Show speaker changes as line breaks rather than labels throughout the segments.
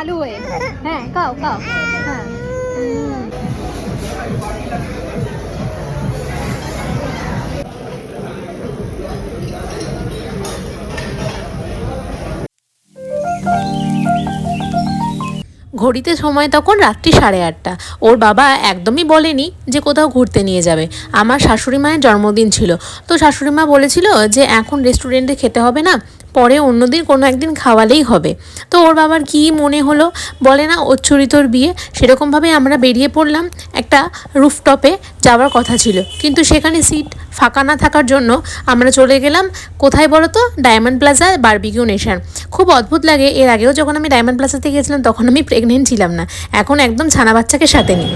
আলু হয়ে। হ্যাঁ কাও কাও। হ্যাঁ।
ঘড়িতে সময় তখন রাত্রি সাড়ে আটটা। ওর বাবা একদমই বলেনি যে কোথাও ঘুরতে নিয়ে যাবে। আমার শাশুড়ি মায়ের জন্মদিন ছিল। তো শাশুড়ি মা বলেছিল যে এখন রেস্টুরেন্টে খেতে হবে না। পরে অন্যদিন কোনো একদিন খাওয়ালেই হবে। তো ওর বাবার কি মনে হলো? বলে না ওচ্ছরিতর বিয়ে। সেরকমভাবে আমরা বেরিয়ে পড়লাম একটা রুফটপে যাওয়ার কথা ছিল। কিন্তু সেখানে সিট ফাঁকা না থাকার জন্য আমরা চলে গেলাম, কোথায় বলো তো? ডায়মন্ড প্লাজা, বারবিকিউ নেশন খুব অদ্ভুত লাগে, এর আগেও যখন আমি ডায়মন্ড প্লাজাতে গিয়েছিলাম, তখন আমি প্রেগনেন্ট ছিলাম না। এখন একদম ছানা বাচ্চাকে সাথে নিই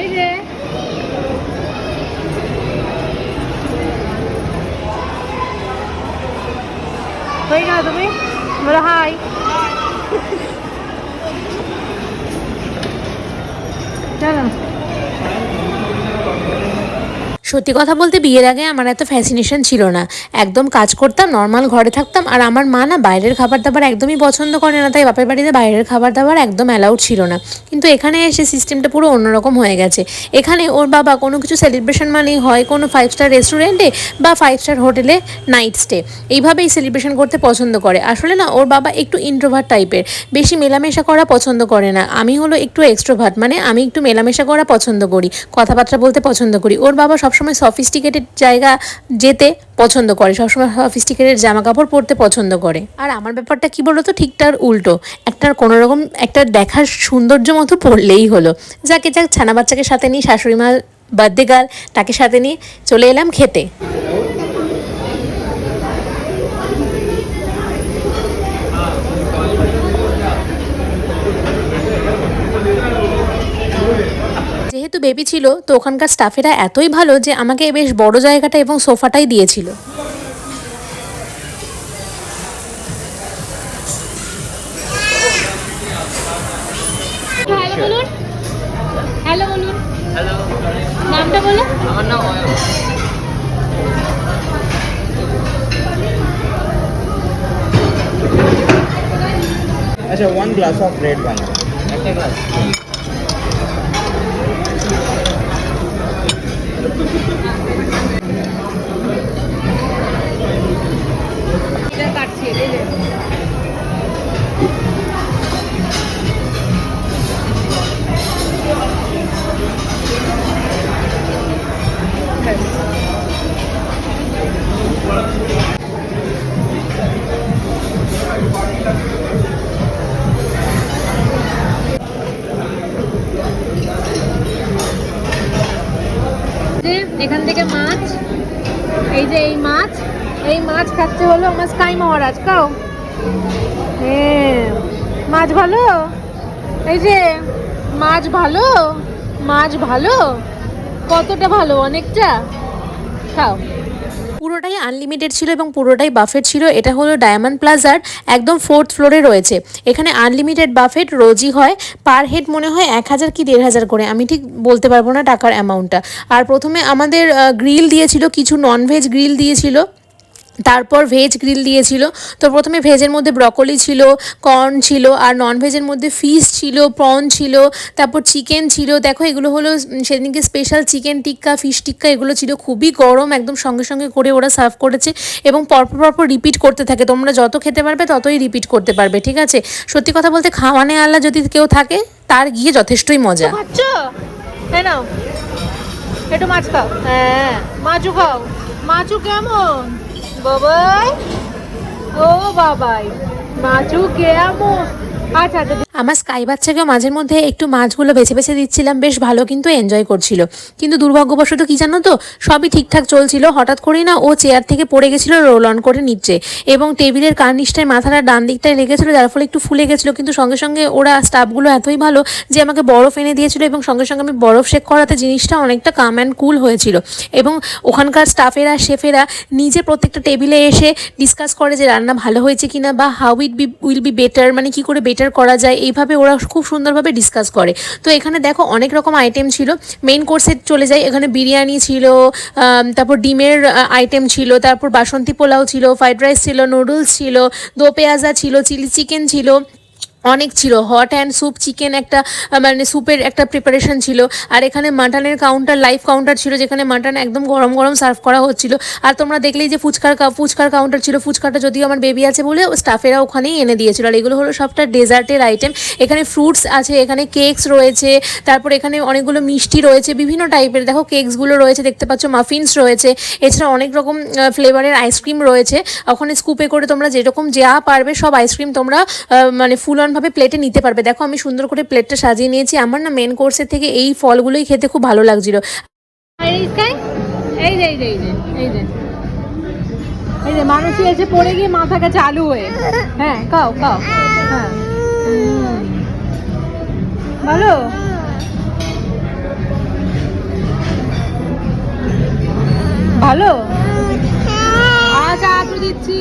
এই যে হয়ে গেল তুমি বলো হাই চলো
সত্যি কথা বলতে বিয়ের আগে আমার এত ফ্যাসিনেশন ছিল না। একদম কাজ করতাম নর্মাল ঘরে থাকতাম, আর আমার মা না বাইরের খাবার দাবার একদমই পছন্দ করে না, তাই বাপের বাড়িতে বাইরের খাবার দাবার একদম অ্যালাউড ছিল না। কিন্তু এখানে এসে সিস্টেমটা পুরো অন্যরকম হয়ে গেছে। এখানে ওর বাবা কোনো কিছু সেলিব্রেশন মানেই হয় কোনো ফাইভ স্টার রেস্টুরেন্টে বা ফাইভ স্টার হোটেলে নাইট স্টে এইভাবেই সেলিব্রেশন করতে পছন্দ করে। আসলে না, ওর বাবা একটু ইন্ট্রোভার্ট টাইপের বেশি মেলামেশা করা পছন্দ করে না। আমি হলো একটু এক্সট্রোভার্ট মানে আমি একটু মেলামেশা করা পছন্দ করি, কথাবার্তা বলতে পছন্দ করি। ওর বাবা সবসময় সফিস্টিকেটেড জায়গা যেতে পছন্দ করে, সবসময় সফিস্টিকেটেড জামা কাপড় পরতে পছন্দ করে। আর আমার ব্যাপারটা কি বলতো ঠিকটার উল্টো। একটা কোনো রকম একটা দেখার সৌন্দর্য মতো পড়লেই হলো। যাকে যাক ছানা বাচ্চাকে সাথে নিয়ে, শাশুড়ি মা বার্থডে গার্ল তাকে সাথে নিয়ে চলে এলাম খেতে। বেবি ছিল তো ওখানকার স্টাফেরা এতই ভালো যে আমাকে বেশ বড় জায়গাটা এবং সোফাটাই দিয়েছিল।
আচ্ছা one glass of red wine
একটা গ্লাস
আমার মহারাজ, খাও। হ্যাঁ মাছ ভালো? এই যে, মাছ ভালো? মাছ ভালো? কতটা ভালো, অনেকটা? খাও।
পুরোটাই আনলিমিটেড ছিল এবং পুরোটাই বাফেট ছিল। এটা হলো ডায়মন্ড প্লাজার একদম ফোর্থ ফ্লোরে রয়েছে। এখানে আনলিমিটেড বাফেট রোজই হয়। পার হেড মনে হয় এক হাজার কি দেড় হাজার করে। আমি ঠিক বলতে পারব না টাকার অ্যামাউন্টটা আর প্রথমে আমাদের গ্রিল দিয়েছিল, কিছু ননভেজ গ্রিল দিয়েছিল। তারপর ভেজ গ্রিল দিয়েছিল। তো প্রথমে ভেজের মধ্যে ব্রকলি ছিল কর্ন ছিল, আর নন ভেজের মধ্যে ফিশ ছিল প্রন ছিল, তারপর চিকেন ছিল। দেখো, এগুলো হলো সেদিনকে special chicken tikka fish tikka এগুলো ছিল। খুবই গরম, একদম সঙ্গে সঙ্গে করে ওরা সার্ভ করেছে এবং পরপর পরপর রিপিট করতে থাকে। তোমরা যত খেতে পারবে, ততই রিপিট করতে পারবে, ঠিক আছে? সত্যি কথা বলতে খাওয়ানে আল্লাহ যদি কেউ থাকে, তার গিয়ে যথেষ্টই মজা।
একটু মাছ খাও। হ্যাঁ খাও। কেমন? বাবাই। ও বাবাই মাছু কেমন? আচ্ছা আচ্ছা
আমার স্কাই বাচ্চাকেও মাঝের মধ্যে একটু মাছগুলো বেছে বেছে দিচ্ছিলাম, বেশ ভালো কিন্তু এনজয় করছিল। কিন্তু দুর্ভাগ্যবশত কি জানো তো, সবই ঠিকঠাক চলছিল, হঠাৎ করেই না ও চেয়ার থেকে পড়ে গেছিল রোল অন করে নিচে এবং টেবিলের কার্নিশটায় মাথাটা ডান দিকটায় লেগেছিলো, যার ফলে একটু ফুলে গেছিল, কিন্তু সঙ্গে সঙ্গে ওরা স্টাফগুলো এতই ভালো যে আমাকে বরফ এনে দিয়েছিল এবং সঙ্গে সঙ্গে আমি বরফ শেক করাতে জিনিসটা অনেকটা কাম অ্যান্ড কুল হয়েছিল এবং ওখানকার স্টাফেরা শেফেরা নিজে প্রত্যেকটা টেবিলে এসে ডিসকাস করে যে রান্না ভালো হয়েছে কিনা বা how it be will be better মানে কি করে বেটার করা যায় এইভাবে ওরা খুব সুন্দরভাবে ডিসকাস করে। তো এখানে দেখো অনেক রকম আইটেম ছিল। মেইন কোর্সে চলে যায় এখানে বিরিয়ানি ছিল তারপর ডিমের আইটেম ছিল, তারপর বাসন্তী পোলাও ছিল ফ্রাইড রাইস ছিল নুডলস ছিল, দো পেঁয়াজা ছিল চিলি চিকেন ছিল। অনেক ছিল হট অ্যান্ড স্যুপ চিকেন একটা মানে স্যুপের একটা প্রিপারেশন ছিল। আর এখানে মাটনের কাউন্টার লাইভ কাউন্টার ছিল, যেখানে মাটন একদম গরম গরম সার্ভ করা হচ্ছিল। আর তোমরা দেখলেই যে ফুচকার ফুচকার কাউন্টার ছিল। ফুচকাটা যদিও আমার বেবি আছে বলে স্টাফেরা ওখানেই এনে দিয়েছিল। আর এগুলো হলো সবটা ডেজার্টের আইটেম এখানে ফ্রুটস আছে, এখানে কেকস রয়েছে, তারপর এখানে অনেকগুলো মিষ্টি রয়েছে, বিভিন্ন টাইপের দেখো কেকসগুলো রয়েছে, দেখতে পাচ্ছ মাফিনস রয়েছে। এছাড়া অনেক রকম ফ্লেভারের আইসক্রিম রয়েছে। ওখানে স্কুপে করে তোমরা যেরকম যা পারবে সব আইসক্রিম তোমরা মানে ফুল অনভাবে প্লেটে নিতে পারবে। দেখো, আমি সুন্দর করে প্লেটটা সাজিয়ে নিয়েছি। আমার না মেন কোর্সের থেকে এই ফলগুলোই খেতে খুব ভালো লাগছিল।
এই যে, এই এই যে, এই মানুষই এসে পড়ে গিয়ে মাথা আলু হয়ে। হ্যাঁ হ্যাঁ। ভালো? ভালো দিচ্ছি।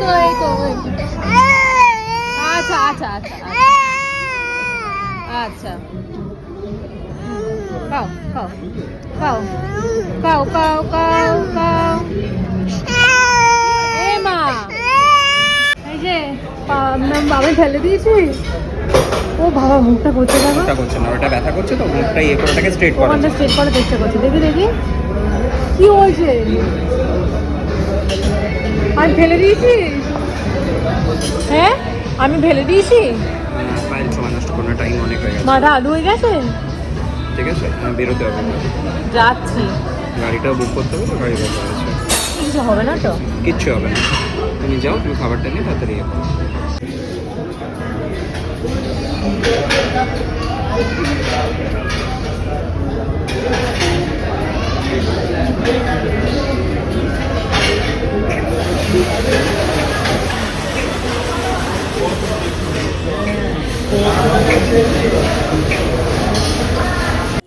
তো, এই তো এই তো। আচ্ছা আচ্ছা আচ্ছা আচ্ছা। আচ্ছা। কাও কাও কাও কাও কাও কাও কাও এ মা এই যে আমি ফেলে দিয়েছি। ও বাবা মুখটা করছে দেখো
ওটা করছে না ওটা ব্যথা করছে তো মুখটা ইয়ে করে ওটাকে স্ট্রেট করা
ওখানটা স্ট্রেট করার চেষ্টা করছি দেখি দেখি। কি হয়েছে? আমি ফেলে দিয়েছি। হ্যাঁ? আমি ফেলে দিয়েছি।
ফাইল সময় নষ্ট কোনো টাইম অনেক হয়ে গেছে।
মাথা আলু হয়ে গেছে?
ঠিক আছে হ্যাঁ, বেরোতে হবে
যাচ্ছি।
গাড়িটাও বুক করতে হবে তো গাড়ি বুক করেছে
কিছু হবে না তো?
কিচ্ছু হবে না। তুমি যাও তুমি খাবারটা নিয়ে তাড়াতাড়ি ইয়ে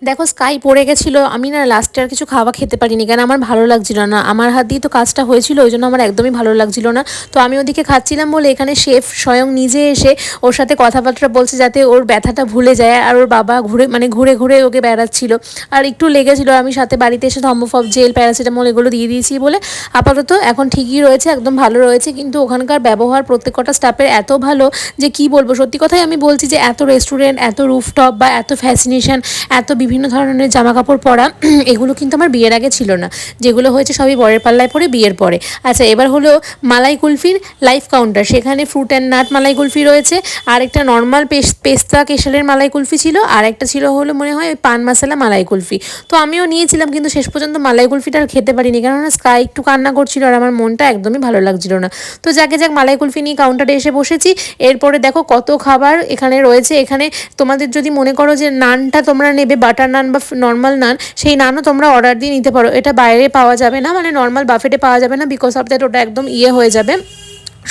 দেখো স্কাই পড়ে গেছিল, আমি না লাস্টে আর কিছু খাওয়া খেতে পারিনি, কেন আমার ভালো লাগছিল না। আমার হাত দিয়ে তো কাজটা হয়েছিল, ওই জন্য আমার একদমই ভালো লাগছিল না। তো আমি ওদিকে খাচ্ছিলাম বলে এখানে শেফ স্বয়ং নিজে এসে ওর সাথে কথাবার্তা বলছে যাতে ওর ব্যথাটা ভুলে যায় আর ওর বাবা ঘুরে মানে ঘুরে ঘুরে ওকে বেড়াচ্ছিল। আর একটু লেগেছিল, আমি সাথে বাড়িতে এসে থম্বফব জেল প্যারাসিটামল এগুলো দিয়ে দিয়েছি বলে আপাতত এখন ঠিকই রয়েছে, একদম ভালো রয়েছে। কিন্তু ওখানকার ব্যবহার প্রত্যেকটা স্টাফের এত ভালো যে কি বলব? সত্যি কথাই আমি বলছি যে এত রেস্টুরেন্ট এত রুফটপ বা এত ফ্যাসিনেশন এত বিভিন্ন ধরনের জামা কাপড় পরা, এগুলো কিন্তু আমার বিয়ের আগে ছিল না। যেগুলো হয়েছে সবই বরের পাল্লায় পরে, বিয়ের পরে। আচ্ছা এবার হলো মালাই কুলফির লাইফ কাউন্টার। সেখানে fruit and nut malai kulfi রয়েছে। আর একটা নর্মাল পেস্তা কেশালের মালাই কুলফি ছিল। আর একটা ছিল হলো মনে হয় ওই পান মশলা মালাই কুলফি। তো আমিও নিয়েছিলাম, কিন্তু শেষ পর্যন্ত মালাই কুলফিটা আর খেতে পারিনি। কেননা স্কাই একটু কান্না করছিল আর আমার মনটা একদমই ভালো লাগছিল না। তো যাকে যাক মালাই কুলফি নিয়ে কাউন্টারে এসে বসেছি। এরপরে দেখো কত খাবার এখানে রয়েছে। এখানে তোমাদের যদি মনে করো যে নানটা তোমরা নেবে বাটার নান বা নর্মাল নান সেই নানও তোমরা অর্ডার দিয়ে নিতে পারো। এটা বাইরে পাওয়া যাবে না মানে নর্মাল বাফেটে পাওয়া যাবে না বিকজ অফ দ্যাট ওটা একদম ইয়ে হয়ে যাবে।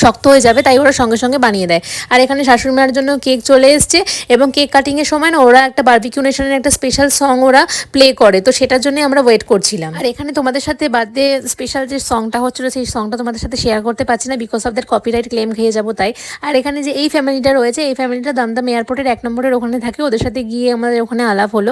শক্ত হয়ে যাবে, তাই ওরা সঙ্গে সঙ্গে বানিয়ে দেয়। আর এখানে শাশুড়ি মায়ের জন্য কেক চলে এসছে এবং কেক কাটিংয়ের সময় না ওরা একটা বার্বিকিউ নেশনের একটা স্পেশাল সং ওরা প্লে করে, তো সেটার জন্য আমরা ওয়েট করছিলাম। আর এখানে তোমাদের সাথে বার্থডে স্পেশাল যে সংটা হচ্ছিল, সেই সংটা তোমাদের সাথে শেয়ার করতে পারছি না because of that copyright claim খেয়ে যাব তাই। আর এখানে যে এই ফ্যামিলিটা রয়েছে, এই ফ্যামিলিটা দমদম এয়ারপোর্টের এক নম্বরের ওখানে থাকে, ওদের সাথে গিয়ে আমাদের ওখানে আলাপ হলো।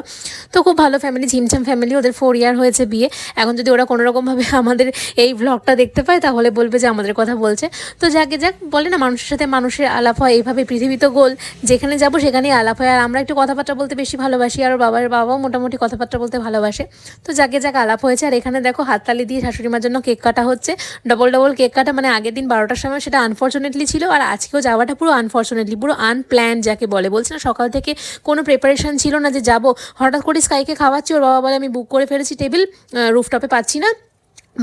তো খুব ভালো ফ্যামিলি ঝিমঝাম ফ্যামিলি ওদের ফোর ইয়ার হয়েছে বিয়ে। এখন যদি ওরা কোনোরকমভাবে আমাদের এই ব্লগটা দেখতে পায়, তাহলে বলবে যে আমাদের কথা বলছে। তো যাকে যাক, বলে না মানুষের সাথে মানুষের আলাপ হয়, এইভাবে পৃথিবী তো গোল। যেখানে যাব সেখানেই আলাপ হয়। আর আমরা একটু কথাবার্তা বলতে বেশি ভালোবাসি, আর বাবার বাবাও মোটামুটি কথাবার্তা বলতে ভালোবাসে। তো যাকে যাক আলাপ হয়েছে, আর এখানে দেখো হাততালি দিয়ে শাশুড়ি মার জন্য কেক কাটা হচ্ছে। ডবল ডবল কেক কাটা মানে আগের দিন বারোটার সময় সেটা আনফর্চুনেটলি ছিল, আর আজকেও যাওয়াটা পুরো আনফর্চুনেটলি পুরো আনপ্ল্যান যাকে বলে। বলছে না সকাল থেকে কোনো প্রিপারেশন ছিল না যে যাব। হঠাৎ করে স্কাইকে খাওয়াচ্ছি, ওর বাবা বলে আমি বুক করে ফেলেছি টেবিল রুফটপে পাচ্ছি না।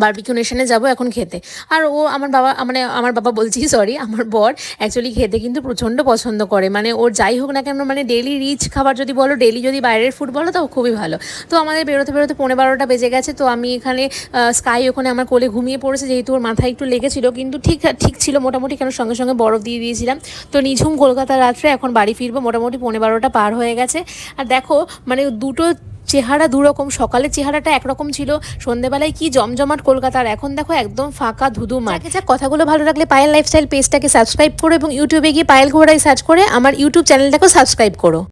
বারবিকিউ নেশনে যাব এখন খেতে। আর ও আমার বাবা মানে আমার বাবা বলছি সরি আমার বর অ্যাকচুয়ালি খেতে কিন্তু প্রচণ্ড পছন্দ করে। মানে ওর যাই হোক না কেন মানে ডেলি রিচ খাবার যদি বলো ডেলি যদি বাইরের ফুড বলো তো খুবই ভালো। তো আমাদের বেরোতে বেরোতে পনেরো বারোটা বেজে গেছে, তো আমি এখানে স্কাই ওখানে আমার কোলে ঘুমিয়ে পড়েছে, যেহেতু ওর মাথায় একটু লেগেছিল, কিন্তু ঠিক ঠিক ছিল মোটামুটি, কেন সঙ্গে সঙ্গে বরফ দিয়ে দিয়েছিলাম। তো নিঝুম কলকাতা রাত্রে এখন বাড়ি ফিরবো, মোটামুটি পনেরো বারোটা পার হয়ে গেছে। আর দেখো মানে দুটো চেহারা দুরকম, সকালে চেহারাটা একরকম ছিল, সন্ধেবেলায় কি জমজমাট কলকাতার, এখন দেখো একদম ফাঁকা ধুধু মাঠ যাক, কথাগুলো ভালো লাগলে পায়েল লাইফস্টাইল পেজটাকে সাবস্ক্রাইব করো এবং ইউটিউবে গিয়ে পায়েল ঘোড়াই সার্চ করে আমার ইউটিউব চ্যানেলটাকেও সাবস্ক্রাইব করো।